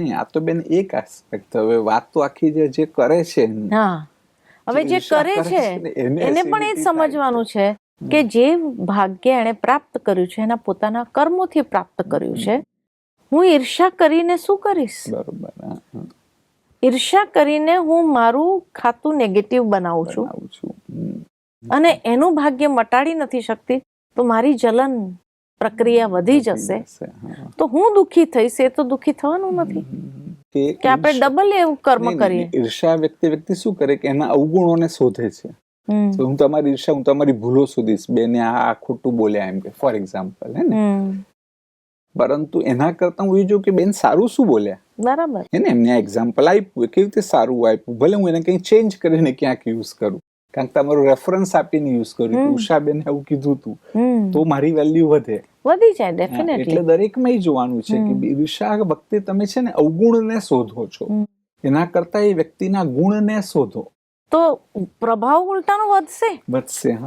નહીં આ તો બેન એક આસ્પેક્ટ હવે વાત તો આખી જે જે કરે છે હા. હવે જે કરે છે એને એને પણ એ જ સમજવાનું છે. કે જે ભાગ્ય એણે પ્રાપ્ત કર્યું છે એના પોતાના કર્મોથી પ્રાપ્ત કર્યું છે. હું ઈર્ષા કરીને શું કરીશ? બરોબર. ઈર્ષા કરીને હું મારું ખાતું નેગેટિવ બનાવું છું. બનાવું છું. અને એનું ભાગ્ય મટાડી નથી શકતી તો મારી જલન પ્રક્રિયા વધી જશે તો હું દુઃખી થઈશ એ તો દુઃખી થવાનું નથી. કે આપણે ડબલ એવું કર્મ કરીએ. ઈર્ષા વ્યક્તિ વ્યક્તિ શું કરે કે એના અવગુણોને શોધે છે. તો હું તમારી ઈર્ષા હું તમારી ભૂલો શોધીશ. બેને આ ખોટું બોલ્યા એમ કે ફોર એક્ઝામ્પલ હે ને? પરંતુ એના કરતા હું એ જોઉં કે બેન સારું શું બોલ્યા? બરાબર. એને ને? એમને એક્ઝામ્પલ આપ્યું કેવી રીતે સારું આપ્યું? ભલે હું એને કંઈ ચેન્જ કરીને ક્યાંક યુઝ કરું. કારણ કે તમારું રેફરન્સ આપીને યુઝ કર્યું. ઉષાબેને કીધું હતું. તો મારી વેલ્યુ વધે. વધી જાય ડેફિનેટલી એટલે દરેકમાં એ જોવાનું છે કે. ઈર્ષા વખતે તમે છે ને અવગુણને શોધો છો. એના કરતા એ વ્યક્તિના ગુણને શોધો. તો પ્રભાવ ઉલટાનો વધશે? વધશે હા.